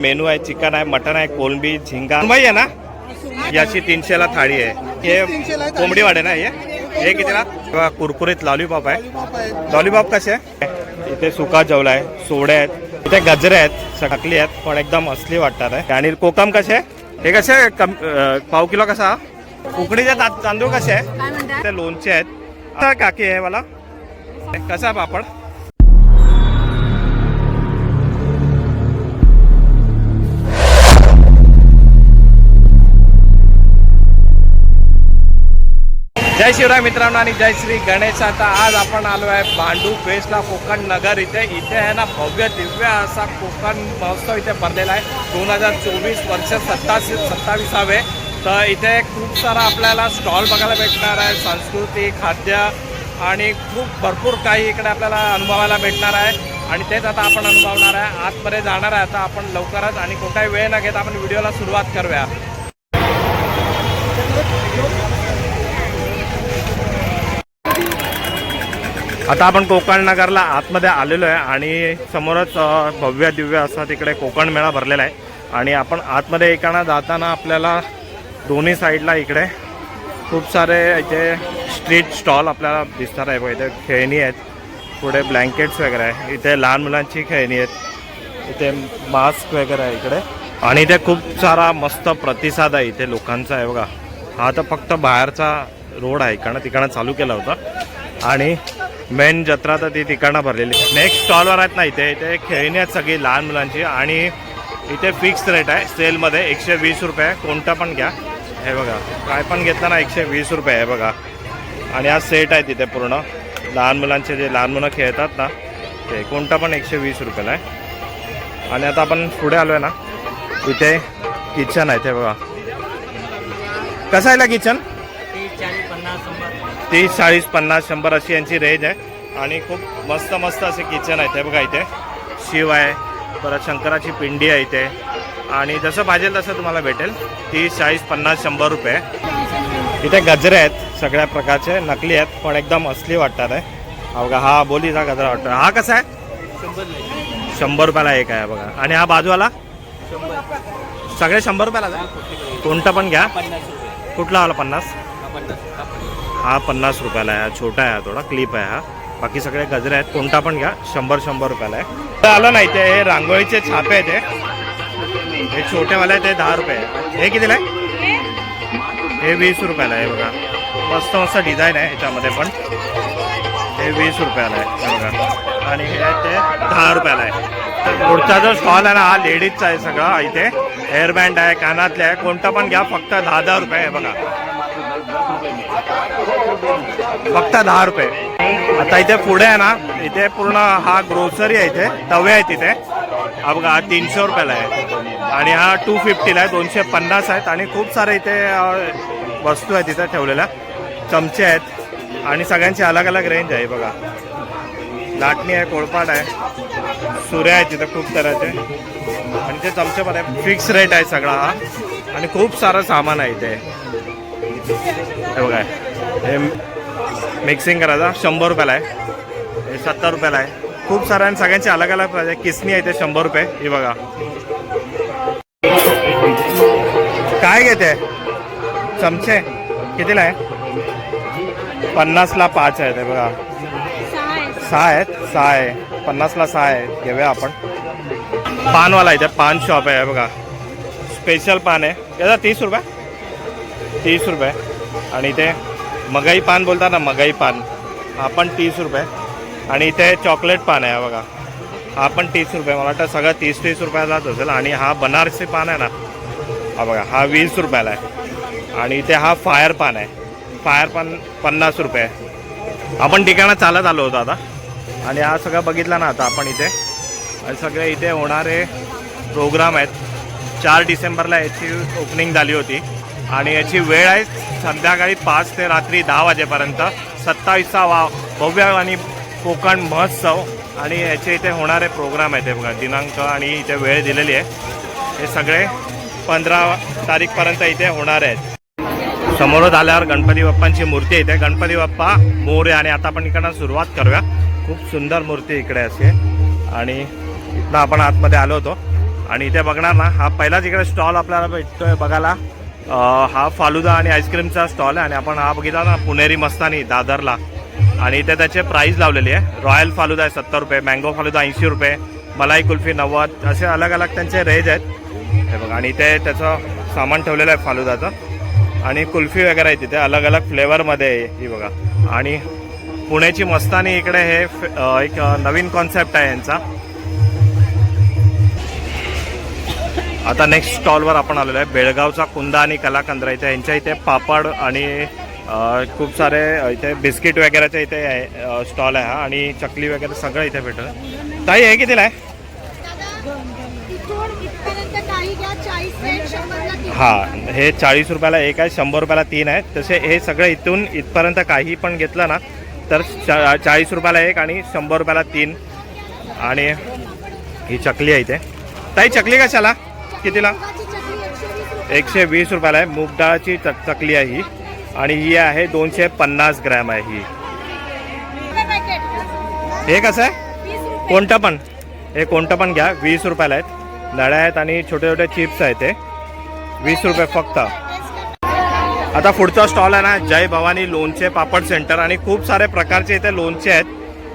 Menu आहे chicken आहे mutton आहे कोलंबी झिंगा. मुंबई आहे ना? याची तीनशेला थाळी आहे. हे कोंबडी वाडे ना हे? हे कितीला? बघा, कुरकुरीत लॉलीपॉप आहे. लॉलीपॉप कसे आहे? इथे सुका जेवला आहे सोडे आहेत. इथे गजरे आहेत टाकली आहेत पण एकदम असली वाटतात आहे. आणि कोकम कसे आहे? हे कसे आहे? कम पाव किलो कसा? उकडीचे तांदूळ कसे आहे? ते लोणचे आहेत. काकी आहे मला. कसा आहे पापड? जय शिवराय मित्रांनो आणि जय श्री गणेश. आता आज आपण आलो आहे भांडू बेस्टला कोकण नगर इथे. इथे आहे ना भव्य दिव्य असा कोकण महोत्सव इथे भरलेला आहे. दोन हजार चोवीस वर्ष सत्तावीस सत्तावीसावे. तर इथे खूप सारा आपल्याला स्टॉल बघायला भेटणार आहे. संस्कृती खाद्य आणि खूप भरपूर काही इकडे आपल्याला अनुभवायला भेटणार आहे. आणि तेच आता आपण अनुभवणार आहे. आतमध्ये जाणार आहे. आता आपण लवकरच आणि कोणताही वेळ न घेता आपण व्हिडिओला सुरुवात करूया. आता आपण कोकण नगरला आतमध्ये आलेलो आहे आणि समोरच भव्य दिव्य असा तिकडे कोकण मेळा भरलेला आहे. आणि आपण आतमध्ये एकाना जाताना आपल्याला दोन्ही साईडला इकडे खूप सारे इथे स्ट्रीट स्टॉल आपल्याला दिसणार आहे. इथे खेळणी आहेत पुढे ब्लँकेट्स वगैरे आहे. इथे लहान मुलांची खेळणी आहेत इथे मास्क वगैरे आहे इकडे. आणि इथे खूप सारा मस्त प्रतिसाद आहे इथे लोकांचा आहे बघा. हा तर फक्त बाहेरचा रोड आहे कारण तिकडं चालू केला होता. आणि मेन जत्रा तर ती ठिकाणं भरलेली. नेक्स्ट स्टॉलवर आहेत ना इथे. इथे खेळणी आहेत सगळी लहान मुलांची. आणि इथे फिक्स रेट आहे. सेलमध्ये एकशे वीस रुपये. कोणता पण घ्या. हे बघा. काय पण घेतलं ना एकशे वीस रुपये. आहे बघा. आणि हा सेट आहे तिथे पूर्ण. लहान मुलांचे जे लहान मुलं खेळतात ना ते कोणता पण एकशे वीस रुपयाला आहे. आणि आता आपण पुढे आलो आहे ना. इथे किचन आहे ते बघा. कसं आहे किचन तीस चाळीस पन्नास शंभर अशी यांची रेंज आहे. आणि खूप मस्त मस्त असे किचन आहे ते बघा इथे. शिव आहे परत शंकराची पिंडी आहे इथे. आणि जसं पाहिजे तसं तुम्हाला भेटेल. तीस चाळीस पन्नास शंभर रुपये. इथे गजरे आहेत. सगळ्या प्रकारचे नकली आहेत पण एकदम असली वाटतात आहे हा बघा हा बोलीचा गजरा वाटतो हा कसा आहे? शंभर रुपयाला एक आहे बघा. आणि हा बाजूवाला? सगळे शंभर रुपयाला कोणता पण घ्या. कुठला आला पन्नास. हा पन्नास रुपयाला आहे हा छोटा आहे हा थोडा क्लिप आहे हा. बाकी सगळे गजरे आहेत कोणता पण घ्या शंभर शंभर रुपयाला आहे. तर आलं नाही ते हे रांगोळीचे छापे आहेत हे. हे छोटेवाले आहे ते दहा रुपये हे कितीला आहे? हे वीस रुपयाला आहे बघा. मस्त मस्त डिझाईन आहे ह्याच्यामध्ये पण. हे वीस रुपयाला आहे बघा. आणि हे आहे ते दहा रुपयाला आहे. पुढचा जो स्टॉल आहे ना हा लेडीजचा आहे सगळा इथे. हेअरबँड आहे कानातले आहे कोणता पण घ्या फक्त दहा दहा रुपये आहे बघा. फक्त दहा रुपये. आता इथे पुढे आहे ना इथे पूर्ण हा ग्रोसरी आहे इथे तवे आहेत इथे. हा बघा हा तीनशे रुपयाला आहे. आणि हा टू फिफ्टीला आहे दोनशे पन्नास आहेत. आणि खूप सारे इथे वस्तू आहेत इथे ठेवलेल्या. चमचे आहेत. आणि सगळ्यांची अलग अलग रेंज आहे बघा. लाटणी आहे कोळपाट आहे. सुऱ्या आहेत तिथे खूप तऱ्हाचे. आणि ते चमचे पण आहे फिक्स रेट आहे सगळा हा. आणि खूप सारं सामान आहे इथे. हे बघा हे मिक्सिंग करायचा. शंभर रुपयाला आहे. हे सत्तर रुपयाला आहे. खूप साऱ्या आणि सगळ्यांचे अलग अलग प्राईज आहे किसनी आहे ते शंभर रुपये. हे बघा. काय घेते? चमचे. कितीला आहे? पन्नासला पाच आहेत. हे बघा. सहा आहेत. सहा आहे. पन्नासला सहा आहे. घेऊया आपण. पानवाला इथे. पान शॉप आहे. बघा. स्पेशल पान आहे. याचा तीस रुपये. तीस रुपये. आणि इथे मगाई पान बोलतात ना मगाई पान. हा पण तीस रुपये. आणि इथे चॉकलेट पान आहे बघा. हा पण तीस रुपये. मला वाटतं सगळं तीस तीस रुपयालाच असेल. आणि हा बनारसी पान आहे ना हा बघा हा वीस रुपयाला आहे. आणि इथे हा फायर पान आहे. फायर पान पन्नास रुपये आहे. आपण ठिकाणं चालत आलो होतो आता. आणि हा सगळं बघितला ना आता आपण इथे. आणि सगळे इथे होणारे प्रोग्राम आहेत. चार डिसेंबरला याची ओपनिंग झाली होती. आणि याची वेळ आहे संध्याकाळी पाच ते रात्री दहा वाजेपर्यंत. सत्तावीसचा वा भव्य आणि कोकण महोत्सव. आणि याचे इथे होणारे प्रोग्राम आहेत ते बघा दिनांक आणि इथे वेळ दिलेली आहे. हे सगळे पंधरा तारीखपर्यंत इथे होणार आहेत. समोरच आल्यावर गणपती बाप्पांची मूर्ती आहे इथे. गणपती बाप्पा मोरे आणि आता आपण इकडनं सुरुवात करूया. खूप सुंदर मूर्ती इकडे असे आणि इथनं आपण आतमध्ये आलो होतो. आणि इथे बघणार ना हा पहिलाच इकडे स्टॉल आपल्याला भेटतोय बघायला. हा फालुदा आणि आईस्क्रीमचा स्टॉल आहे आणि आपण हा बघितला ना पुणेरी मस्तानी दादरला. आणि इथे त्याचे प्राईस लावलेली आहे. रॉयल फालुदा आहे सत्तर रुपये मँगो फालुदा ऐंशी रुपये मलाई कुल्फी नव्वद असे अलग अलग त्यांचे रेंज आहेत. हे बघा आणि इथे त्याचं सामान ठेवलेलं आहे फालुदाचं. आणि कुल्फी वगैरे आहे तिथे अलग अलग फ्लेवरमध्ये आहे ही बघा. आणि पुण्याची मस्तानी इकडे हे एक नवीन कॉन्सेप्ट आहे यांचा. आता नेक्स्ट स्टॉलवर आपण आलेलो आहे. बेळगावचा कुंदा आणि कलाकंद्रा इथे. यांच्या इथे पापड आणि खूप सारे इथे बिस्किट वगैरेचे इथे आहे स्टॉल आहे हा. आणि चकली वगैरे सगळं इथे भेटत ताई हे कितीला आहे? हां हा हे चाळीस रुपयाला एक आहे शंभर रुपयाला तीन आहे. तसे हे सगळं इथून इथपर्यंत काही पण घेतलं ना तर चा चाळीस रुपयाला एक आणि शंभर रुपयाला तीन. आणि ही चकली आहे इथे. ताई चकली कशाला? कितीला? एकशे वीस रुपयाला आहे. मूग डाळची चक चकली आहे ही. आणि ही आहे दोनशे पन्नास ग्रॅम आहे ही. हे कसं आहे? कोणतं पण. हे कोणतं पण घ्या. वीस रुपयाला आहेत. नळ्या आहेत आणि छोटे छोटे चिप्स आहेत ते वीस रुपये फक्त. आता पुढचा स्टॉल आहे ना जय भवानी लोणचे पापड सेंटर. आणि खूप सारे प्रकारचे इथे लोणचे आहेत.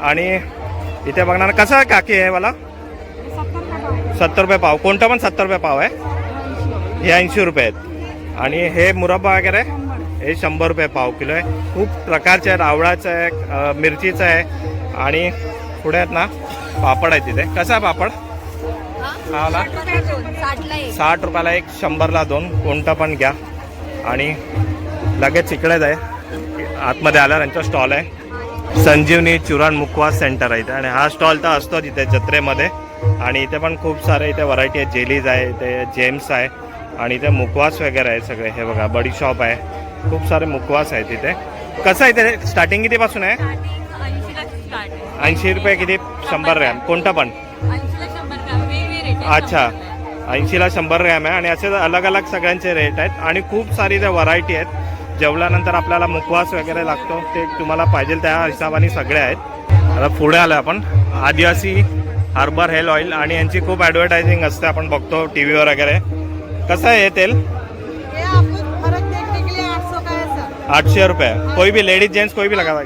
आणि इथे बघणार कसं आहे काकी आहे मला सत्तर रुपये पाव. कोणतं पण सत्तर रुपये पाव आहे. हे ऐंशी रुपये आहेत. आणि हे मुरब्बा वगैरे हे शंभर रुपये पाव किलो आहे. खूप प्रकारचे आहेत. आवळाचं आहे मिरचीचं आहे. आणि पुढे आहेत ना पापड आहे तिथे. कसा आहे पापड? हा साठ रुपयाला एक शंभरला दोन. कोणता पण घ्या. आणि लगेच इकडेच आहे आतमध्ये आल्यावर यांचा स्टॉल आहे. संजीवनी चुरण मुखवास सेंटर आहे इथे. आणि हा स्टॉल तर असतो तिथे जत्रेमध्ये. आणि इथे पण खूप सारे इथे व्हरायटी आहे जेलीज आहे इथे जेम्स आहे आणि इथे मुखवास वगैरे आहे सगळे. हे बघा बडी शॉप आहे. खूप सारे मुखवास आहेत तिथे कसं आहे ते? स्टार्टिंग कितीपासून आहे? ऐंशी रुपये किती? शंभर ग्रॅम. कोणता पण? अच्छा. ऐंशीला शंभर ग्रॅम आहे. आणि असे अलग अलग सगळ्यांचे रेट आहेत. आणि खूप सारी त्या व्हरायटी आहेत. जेवल्यानंतर आपल्याला मुखवास वगैरे लागतो. ते तुम्हाला पाहिजे त्या हिशोबाने सगळे आहेत. आता पुढे आलं आपण. आदिवासी हार्बर हेल ऑइल आणि यांची खूप ॲडव्हर्टायझिंग असते आपण बघतो टी व्हीवर वगैरे. कसं आहे हे तेल? आपको फरक देखने के लिए 800 का सर. आठशे रुपये. कोई भी लेडीज जेंट्स कोई भी लगा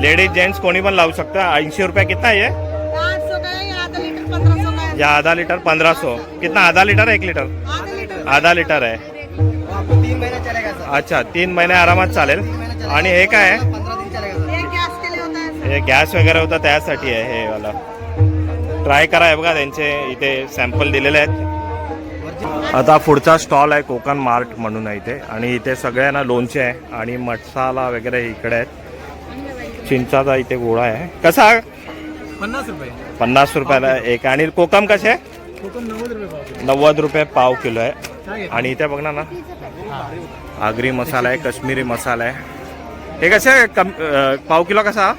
लेडीज जेंट्स कोणी पण लावू शकतं. ऐंशी रुपये कितना आहे ये? है आधा लीटर पंद्रह सौ का है या आधा लीटर पंधरा सौ कितना? आधा लीटर एक लीटर आधा लीटर आहे. अच्छा तीन महिने आरामात चालेल. आणि हे काय हे गॅस वगैरे होता त्यासाठी आहे हे वाला. ट्राय करा हे बघा त्यांचे इथे सॅम्पल दिलेले आहेत. आता पुढचा स्टॉल आहे कोकण मार्ट म्हणून आहे इथे. आणि इथे सगळ्यांना लोणचे आहे आणि मसाला वगैरे इकडे आहेत. चिंचाचा इथे गोळा आहे. कसा? पन्नास रुपये. पन्नास रुपयाला एक. आणि कोकम कसे? कोकम नव्वद रुपये पाव नव्वद रुपये पाव किलो आहे. आणि इथे बघणार ना? आगरी मसाला आहे काश्मीरी मसाला आहे. हे कसे? आहे? कम पाव किलो कसा?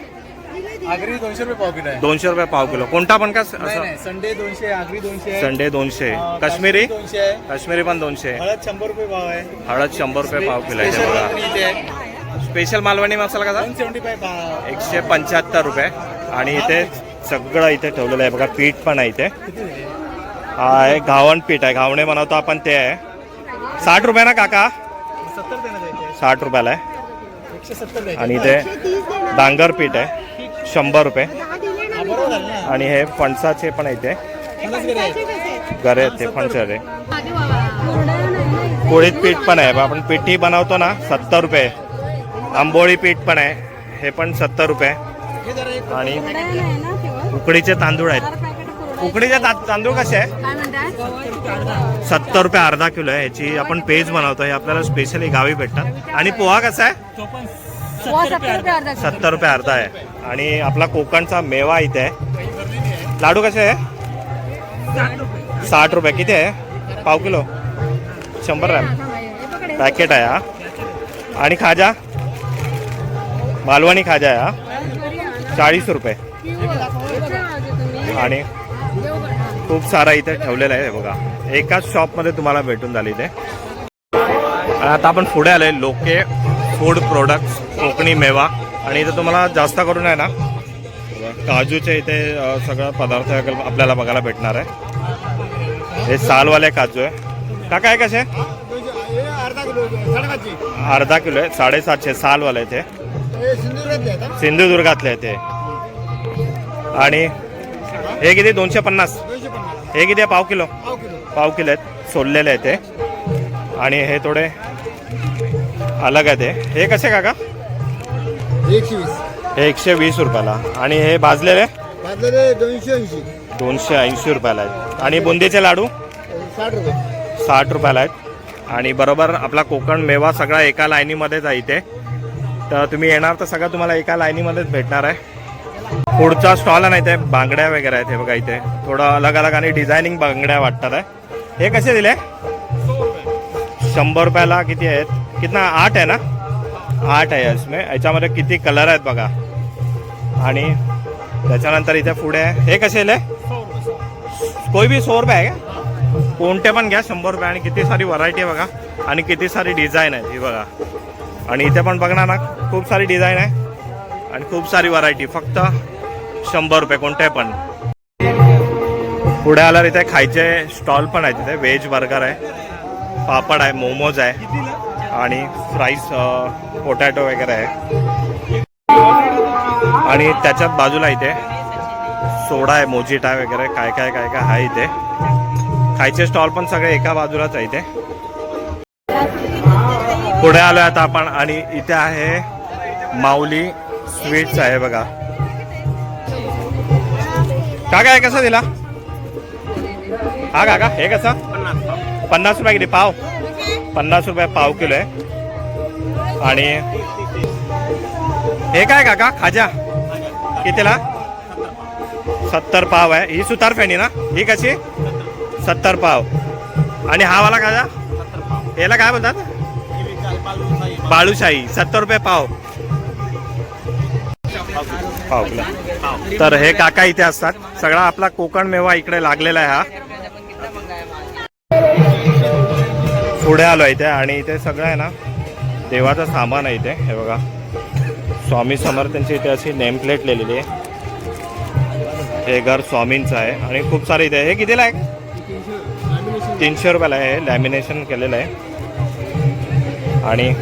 आगरी दोनशे रुपये पाव किलो आहे. दोनशे रुपये पाव किलो. कोणता पण का स- नाही असं नाही संडे दोनशे आगरी दोनशे. आहे. संडे दोनशे. अं, काश्मीरी दोनशे. आहे काश्मीरी पण दोनशे. हळद शंभर रुपये पाव आहे. हळद शंभर रुपये पाव किलो आहे स्पेशल मालवणी इथे. आहे बघा स्पेशल मालवणी मसाला कसा वन सेवन्टी फाय पाव. एकशे पंच्याहत्तर रुपये. आणि इथे सगळं इथे ठेवलेलं आहे. बघा पीठ पण आहे इथे. हा आहे घावण पीठ आहे. घावणे बनवतो आपण ते आहे. साठ रुपये ना काका? सत्तर देण्यात साठ रुपयाला आहे. एकशे सत्तर द्यायचे आणि इथे डांगर पीठ आहे. शंभर रुपये. आणि हे फणसाचे पण आहे ते. आहेत गरे आहेत ते फणसाचे. आधी पोळीत पीठ पण आहे. आपण पिठी बनवतो ना सत्तर रुपये. आंबोळी पीठ पण आहे. हे पण सत्तर रुपये. आणि उकडीचे तांदूळ आहेत. उकडीचे तांदूळ कसे आहे सत्तर रुपये अर्धा किलो आहे. याची आपण पेज बनवतो हे आपल्याला स्पेशली गावी भेटतात. आणि पोहा कसा आहे? सत्तर रुपये अर्धा आहे. आणि आपला कोकणचा मेवा इथे आहे. लाडू कसे आहे? साठ रुपये. किती आहे? पाव किलो? शंभर ग्रॅम. पॅकेट आहे हा. आणि खाजा? मालवणी खाजा आहे हा. चाळीस रुपये. आणि खूप सारा इथे ठेवलेला आहे बघा. एकाच शॉपमध्ये तुम्हाला भेटून झाले इथे. आता आपण पुढे आलोय लोके फूड प्रोडक्ट्स कोकणी मेवा. आणि इथं तुम्हाला जास्त करून आहे ना काजूचे इथे अ, सगळं पदार्थ वगैरे आपल्याला बघायला भेटणार आहे. हे सालवाले काजू आहे. काका आहे कसे? अर्धा किलो आहे साडेसातशे सालवाले ते सिंधुदुर्गातले आहे ते आणि हे किती? दोनशे पन्नास. हे किती आहे? पाव किलो? पाव किलो पाव किलो आहेत. सोललेले आहे ते आणि हे थोडे अलग आहे ते हे कसे काका? एकशे वीस. हे एकशे वीस रुपयाला. आणि हे भाजलेले? भाजलेले दोनशे ऐंशी. दोनशे ऐंशी रुपयाला आहेत. आणि बुंदीचे लाडू? साठ रुपये. साठ रुपयाला आहेत. आणि बरोबर आपला कोकण मेवा सगळा एका लाईनीमध्येच आहे इथे. तर तुम्ही येणार तर सगळं तुम्हाला एका लाईनीमध्येच भेटणार आहे. पुढचा स्टॉल आहे ना इथे बांगड्या वगैरे आहेत हे बघा इथे. थोडं अलग अलग आणि डिझायनिंग बांगड्या वाटतात आहे. हे कसे दिले? शंभर रुपयाला किती आहेत? कितना? आठ आहे ना? आठ आहे इसमें. याच्यामध्ये किती कलर आहेत बघा. आणि त्याच्यानंतर इथे पुढे हे कसे आहे कोई भी सौ रुपये आहे का? कोणते पण घ्या शंभर रुपये. आणि किती सारी व्हरायटी आहे बघा. आणि किती सारी डिझाईन आहे ही बघा. आणि इथे पण बघणार ना खूप सारी डिझाईन आहे. आणि खूप सारी व्हरायटी फक्त शंभर रुपये कोणते पण. पुढे आल्यावर इथे खायचे स्टॉल पण आहेत तिथे व्हेज बर्गर आहे. पापड आहे मोमोज आहे. आणि फ्राईज पोटॅटो वगैरे आहे आणि त्याच्यात बाजूला इथे सोडा आहे मोजिटा आहे वगैरे काय काय काय काय आहे इथे. खायचे स्टॉल पण सगळे एका बाजूलाच आहे इथे. पुढे आलोय आता आपण आणि इथे आहे माऊली स्वीट्स आहे बघा. का काय कसं दिला? हा का हे कसं? पन्नास रुपये किती? पाव. पन्नास रुपये पाव किलो आहे. आणि हे काय काका? खाजा. कितीला? सत्तर पाव आहे. ही सुतार फेणी ना? ही कशी? सत्तर पाव. आणि हा वाला खाजा? याला काय म्हणतात बाळूशाही सत्तर रुपये पाव. पाव तर हे काका इथे असतात. सगळा आपला कोकण मेवा इकडे लागलेला आहे हा. पुढे आलो इथे आणि इथे सगळं आहे ना देवाचं सामान आहे इथे. हे बघा. स्वामी समर्थांची इथे अशी नेम प्लेट लिहिलेली आहे. हे घर स्वामींचं आहे आणि खूप सारे इथे हे कितीला आहे? तीनशे रुपयाला आहे. हे लॅमिनेशन केलेलं आहे. आणि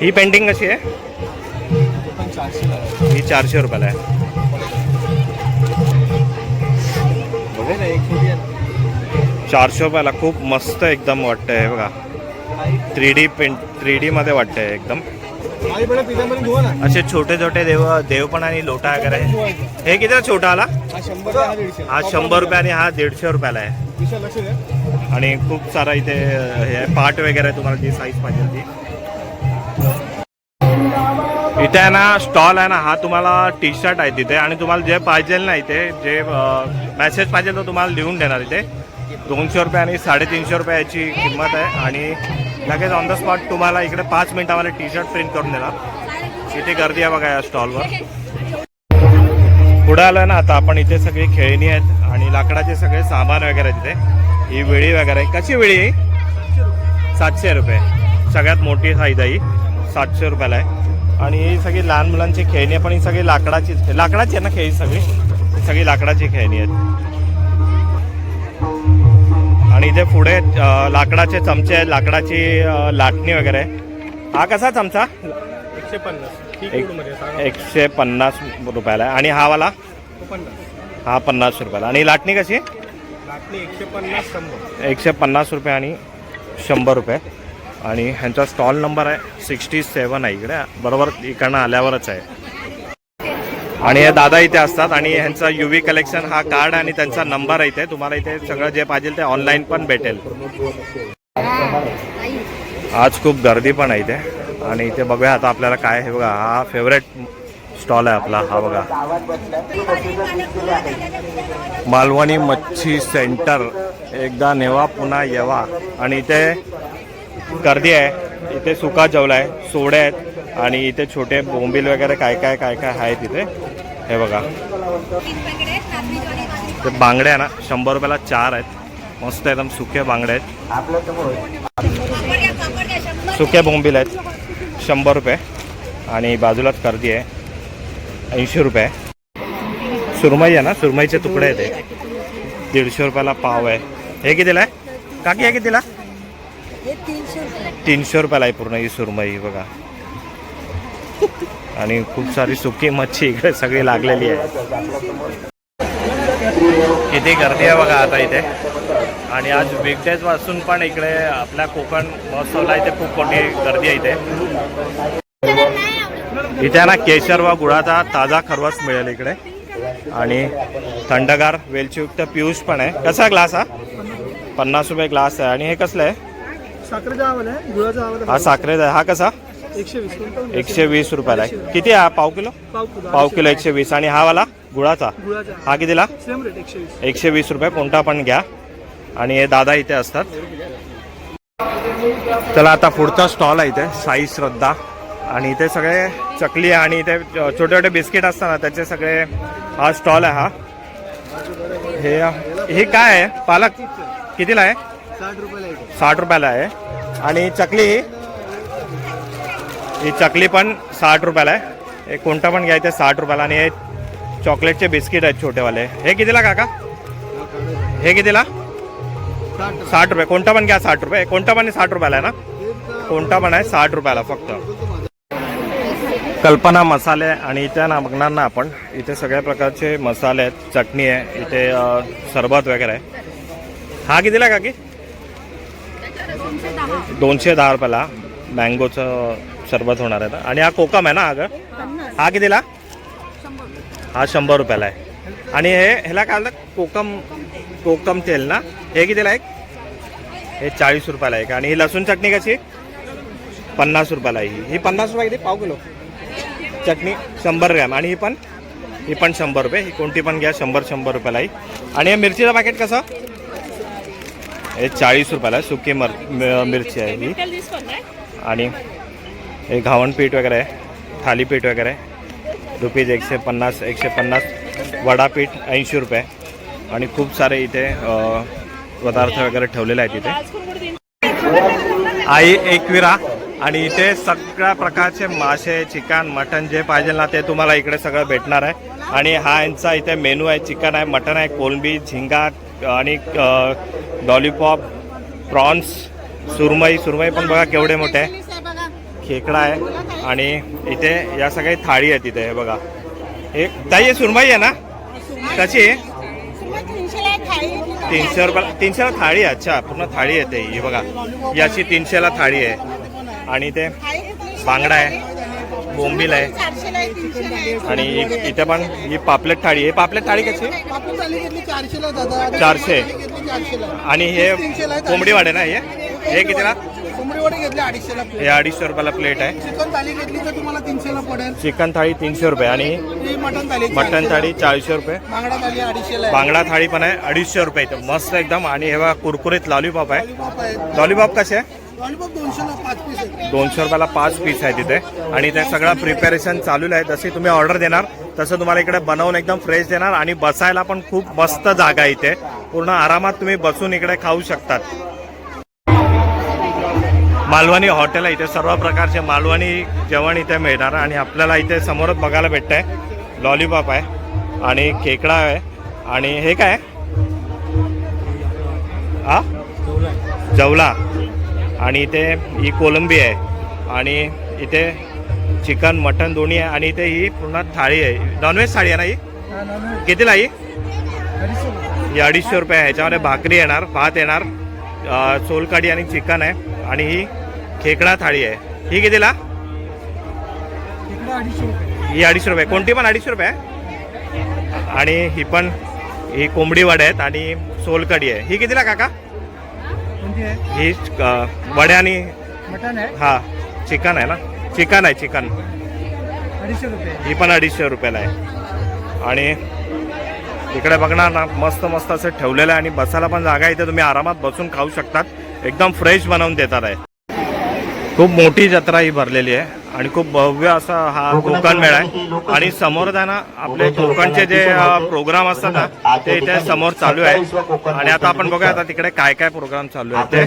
ही पेंटिंग कशी आहे? ही चारशे रुपयाला आहे. बघू चारशे रुपयाला खूप मस्त एकदम वाटतंय हे बघा. Three D paint three D मध्ये वाटतंय एकदम. असे छोटे छोटे देव देव पण आणि लोटा वगैरे आहे. हे किती छोटा आला हा शंभर रुपये आणि हा दीडशे रुपयाला आहे. आणि खूप सारा इथे हे आहे, पाट वगैरे तुम्हाला जी साईज पाहिजे ती इथे आहे ना स्टॉल आहे ना हा तुम्हाला टी शर्ट आहे तिथे. आणि तुम्हाला जे पाहिजे ना इथे जे मॅसेज पाहिजे तो तुम्हाला लिहून देणार इथे. दोनशे रुपये आणि साडेतीनशे रुपये याची किंमत आहे. आणि लगेच ऑन द स्पॉट तुम्हाला इकडे पाच मिनिटामध्ये टी शर्ट प्रिंट करून देणार. किती गर्दी आहे बघा या स्टॉलवर पुढे आलं ना आता आपण इथे सगळी खेळणी आहेत आणि लाकडाचे सगळे सामान वगैरे तिथे. ही विळी वगैरे. कशी विळी ही? सातशे रुपये. सगळ्यात मोठी साईज आहे ही सातशे रुपयाला आहे. आणि ही सगळी लहान मुलांची खेळणी आहे पण ही सगळी लाकडाचीच लाकडाची आहे ना खेळी सगळी? सगळी लाकडाची खेळणी आहेत. आणि इथे पुढे लाकडाचे चमचे आहेत लाकडाची लाटणी वगैरे. हा कसा चमचा? एकशे पन्नास. एक- एकशे पन्नास रुपयाला आणि हा वाला? पन्नास हा पन्नास रुपयाला. आणि लाटणी कशी? लाटणी एकशे पन्नास शंभर. एकशे पन्नास रुपये आणि शंभर रुपये. आणि ह्यांचा स्टॉल नंबर आहे सिक्स्टी सेवन आहे. इकडे बरोबर इकडनं आल्यावरच आहे. आणि हे दादा इथे असतात आणि ह्यांचा यू कलेक्शन हा कार्ड आणि त्यांचा नंबर इथे. तुम्हाला इथे सगळं जे पाहिजे ते ऑनलाईन पण भेटेल. आज खूप गर्दी पण आहे इथे. आणि इथे बघूया आता आपल्याला काय आहे. बघा हा फेवरेट स्टॉल आहे आपला हा बघा. मालवणी मच्छी सेंटर एकदा नेवा पुन्हा येवा. आणि इथे गर्दी आहे. इथे सुका जेवला आहे सोडे आहेत. आणि इथे छोटे बोंबील वगैरे काय काय काय काय आहे तिथे? हे बघा. ते बांगडे आहे ना शंभर रुपयाला चार आहेत. मस्त एकदम सुके बांगडे आहेत. सुके बोंबील आहेत. शंभर रुपये. आणि बाजूलाच गर्दी आहे. ऐंशी रुपये. सुरमई आहे ना सुरमईचे तुकडे आहेत ते दीडशे रुपयाला पाव आहे. हे कितीला आहे? काकी हे कितीला? तीनशे रुपयाला आहे पूर्ण ही सुरमई बघा. आणि खूप सारी सुकी मच्छी इकडे सगळी लागलेली आहे. किती गर्दी आहे बघा आता इथे. आणि आज वीकडेजपासून पण इकडे आपल्या कोकण महोत्सवला इथे खूप मोठी गर्दी आहे इथे. इथे ना केशर व गुळाचा ताजा खरवस मिळेल इकडे. आणि थंडगार वेलचीयुक्त पियुष पण आहे. कसा ग्लास हा? पन्नास रुपये ग्लास आहे. आणि हे कसलं आहे. हा साखरेचा आहे. हा कसा? एकशे वीस रुपये एकशे वीस. रुपयाला आहे किती आहे हा? पाव किलो? पाव किलो. पाव किलो एकशे वीस. आणि हा वाला? गुळाचा? गुळाचा. हा कितीला? सेम रेट एकशे वीस. एकशे वीस रुपये. कोणता पण घ्या. आणि हे दादा इथे असतात. चला आता पुढचा स्टॉल आहे इथे. साई श्रद्धा. आणि इथे सगळे चकली आणि इथे छोटे छोटे बिस्किट असतात ना त्याचे सगळे हा स्टॉल आहे हा. हे हे काय आहे? पालक? कितीला आहे? साठ रुपयाला एक साठ रुपयाला आहे. आणि चकली? ही चकली पण साठ रुपयाला आहे. एक कोणता पण घ्यायचं साठ रुपयाला. आणि हे चॉकलेटचे बिस्किट आहेत छोटेवाले. हे कितीला काका? हे कितीला? साठ रुपये. कोणता पण घ्या साठ रुपये. कोणता पण साठ रुपयाला आहे ना? कोणता पण आहे साठ रुपयाला फक्त. कल्पना मसाले आणि इथे ना बघणार ना आपण इथे सगळ्या प्रकारचे मसाले आहेत. चटणी आहे इथे सरबत वगैरे आहे. हा कितीला काकी? दोनशे दहा रुपयाला. मँगोचं सरबत होणार आहे आणि हा कोकम आहे ना अगं हा कितीला? हा शंभर रुपयाला आहे. आणि हे ह्याला काय म्हणतात? कोकम कोकम तेल ना? हे कितीला आहे? हे चाळीस रुपयाला आहे आणि ही लसूण चटणी कशी? पन्नास रुपयाला आहे ही. ही पन्नास रुपये किती? पाव किलो. चटणी शंभर ग्रॅम. आणि ही पण ही पण शंभर रुपये. ही कोणती पण घ्या शंभर शंभर रुपयाला आहे. आणि हे मिरचीचं पॅकेट कसं? हे चाळीस रुपयाला सुकी मर मिरची आहे ही. आणि हे घावणपीठ वगैरे आहे थालीपीठ वगैरे रुपीज एकशे पन्नास एकशे पन्नास. वडापीठ ऐंशी रुपये. आणि खूप सारे इथे पदार्थ वगैरे ठेवलेले आहेत इथे. आई एकविरा आणि इथे सगळ्या प्रकारचे मासे चिकन मटन जे पाहिजे ना ते तुम्हाला इकडे सगळं भेटणार आहे. आणि हा यांचा इथे मेनू आहे चिकन आहे मटन आहे कोलंबी झिंगा आणि लॉलीपॉप प्रॉन्स सुरमई. सुरमई पण बघा केवढे मोठे आहे. खेकडा आहे. आणि इथे या सगळ्या थाळी आहेत तिथे हे बघा. हे ताई हे सुरमई आहे ना? कशी आहे? तीनशे रुपयाला तीनशेला थाळी आहे अच्छा. पूर्ण थाळी येते ही बघा. याची तीनशेला थाळी आहे. आणि ते बांगडा आहे बोंबील आहे. आणि इथे पण ही पापलेट थाळी आहे. पापलेट थाळी कशी चारशे. आणि हे कोंबडी वाडे ना हे? हे कितीला? वडे घेतली अडीचशेला हे अडीचशे रुपयाला प्लेट आहे. चिकन थाली घेतली तर तुम्हाला तीनशेला पडेल. चिकन थाळी तीनशे रुपये आणि ही मटन थाली मटन थाळी चाळीसशे रुपये. बांगडा थाली अडीचशेला आहे. बांगडा थाळी पण आहे अडीचशे रुपये इथं. मस्त एकदम. आणि हे बघा कुरकुरीत लॉलीपॉप आहे. लॉलीपॉप आहे. लॉलीपॉप कसे आहे? लॉलीपॉप दोनशेला पाच पीस आहे. दोनशे रुपयाला पाच पीस आहे तिथे. आणि ते सगळं प्रिपेरेशन चालू आहे. जशी तुम्ही ऑर्डर देणार तसं तुम्हाला इकडे बनवून एकदम फ्रेश देणार. आणि बसायला पण खूप मस्त जागा आहे इथे. पूर्ण आरामात तुम्ही बसून इकडे खाऊ शकतात. मालवणी हॉटेल आहे इथे. सर्व प्रकारचे मालवणी जेवण इथे मिळणार आणि आपल्याला इथे समोरच बघायला भेटतंय. लॉलीपॉप आहे आणि खेकडा आहे. आणि हे काय? हा? जवला. आणि इथे ही कोलंबी आहे. आणि इथे चिकन मटन दोन्ही आहे. आणि इथे ही पूर्ण थाळी आहे. नॉनव्हेज थाळी आहे ना ही? कितीला ही? ही अडीचशे रुपये आहे. ह्याच्यामध्ये भाकरी येणार भात येणार अ, सोलकढी आणि चिकन आहे. आणि ही खेकडा थाळी आहे. ही कितीला? ही अडीचशे रुपये. कोणती पण अडीचशे रुपये. आहे आणि ही पण ही कोंबडी वडे आहेत आणि सोलकढी आहे. ही कितीला काका? ही वडे आणि मटन आहे? हा चिकन आहे ना? चिकन आहे चिकन. अडीचशे रुपये. ही पण अडीचशे रुपयाला आहे. आणि इकडे बघणार ना मस्त मस्त असं ठेवलेलं आहे आणि बसायला पण जागा आहे. इथे तुम्ही आरामात बसून खाऊ शकतात. एकदम फ्रेश बनवून देतात आहे. खूप मोठी जत्रा ही भरलेली आहे आणि खूप भव्य असा हा कोकण मेळा आहे. आणि समोर आहे ना आपले कोकणचे जे प्रोग्राम असतात ना ते इथे समोर चालू आहे. आणि आता आपण बघूया आता तिकडे काय काय प्रोग्राम चालू आहे. ते